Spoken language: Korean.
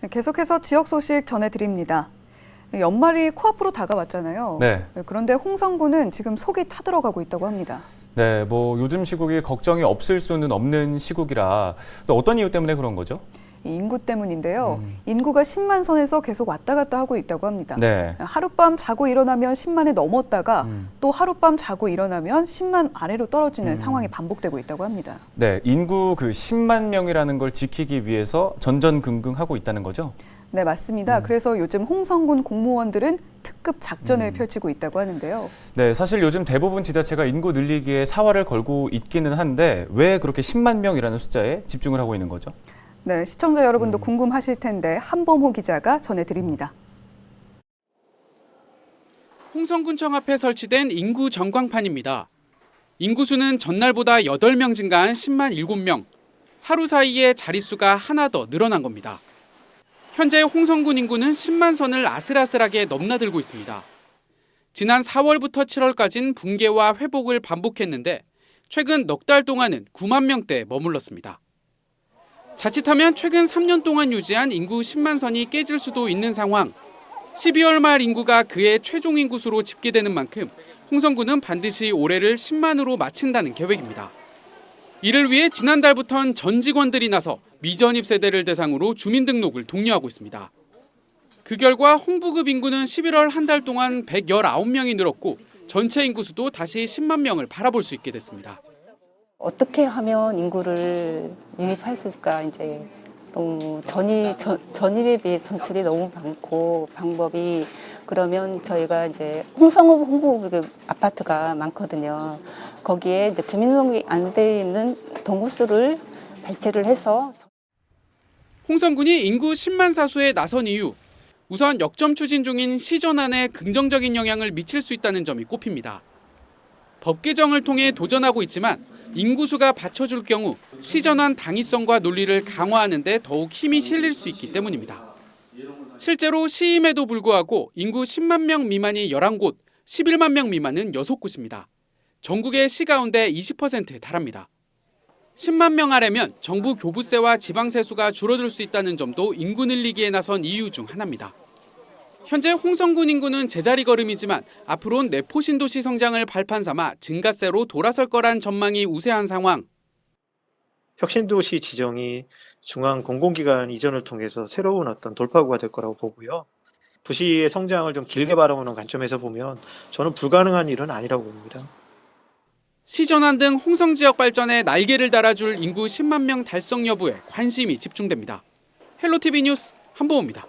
네, 계속해서 지역 소식 전해드립니다. 연말이 코앞으로 다가왔잖아요. 네. 그런데 홍성군은 지금 속이 타들어가고 있다고 합니다. 네, 뭐 요즘 시국이 걱정이 없을 수는 없는 시국이라 또 어떤 이유 때문에 그런 거죠? 이 인구 때문인데요. 인구가 10만 선에서 계속 왔다 갔다 하고 있다고 합니다. 네. 하룻밤 자고 일어나면 10만에 넘었다가 음. 또 하룻밤 자고 일어나면 10만 아래로 떨어지는 상황이 반복되고 있다고 합니다. 네, 인구 그 10만 명이라는 걸 지키기 위해서 전전긍긍하고 있다는 거죠? 네, 맞습니다. 그래서 요즘 홍성군 공무원들은 특급 작전을 펼치고 있다고 하는데요. 네, 사실 요즘 대부분 지자체가 인구 늘리기에 사활을 걸고 있기는 한데 왜 그렇게 10만 명이라는 숫자에 집중을 하고 있는 거죠? 네, 시청자 여러분도 궁금하실 텐데 한범호 기자가 전해드립니다. 홍성군청 앞에 설치된 인구 전광판입니다. 인구수는 전날보다 8명 증가한 10만 7명. 하루 사이에 자릿수가 하나 더 늘어난 겁니다. 현재 홍성군 인구는 10만 선을 아슬아슬하게 넘나들고 있습니다. 지난 4월부터 7월까지는 붕괴와 회복을 반복했는데 최근 넉 달 동안은 9만 명대에 머물렀습니다. 자칫하면 최근 3년 동안 유지한 인구 10만 선이 깨질 수도 있는 상황. 12월 말 인구가 그의 최종 인구수로 집계되는 만큼 홍성군은 반드시 올해를 10만으로 마친다는 계획입니다. 이를 위해 지난달부터는 전 직원들이 나서 미전입 세대를 대상으로 주민등록을 독려하고 있습니다. 그 결과 홍부급 인구는 11월 한 달 동안 119명이 늘었고 전체 인구 수도 다시 10만 명을 바라볼 수 있게 됐습니다. 어떻게 하면 인구를 유입할 수 있을까 이제 너무 전입 전, 전입에 비해 선출이 너무 많고 방법이 그러면 저희가 이제 홍성읍 홍보급 아파트가 많거든요. 거기에 이제 주민등록이 안 돼 있는 동호수를 발췌를 해서 홍성군이 인구 10만 사수에 나선 이유 우선 역점 추진 중인 시전안에 긍정적인 영향을 미칠 수 있다는 점이 꼽힙니다. 법 개정을 통해 도전하고 있지만 인구수가 받쳐줄 경우 시전안 당위성과 논리를 강화하는 데 더욱 힘이 실릴 수 있기 때문입니다. 실제로 시임에도 불구하고 인구 10만 명 미만이 11곳, 11만 명 미만은 6곳입니다. 전국의 시 가운데 20%에 달합니다. 10만 명 아래면 정부 교부세와 지방세 수가 줄어들 수 있다는 점도 인구 늘리기에 나선 이유 중 하나입니다. 현재 홍성군 인구는 제자리 걸음이지만 앞으론 내포 신도시 성장을 발판 삼아 증가세로 돌아설 거란 전망이 우세한 상황. 혁신도시 지정이 중앙 공공기관 이전을 통해서 새로운 어떤 돌파구가 될 거라고 보고요. 도시의 성장을 좀 길게 바라보는 관점에서 보면 저는 불가능한 일은 아니라고 봅니다. 시전환 등 홍성 지역 발전에 날개를 달아줄 인구 10만 명 달성 여부에 관심이 집중됩니다. 헬로티비 뉴스 한보호입니다.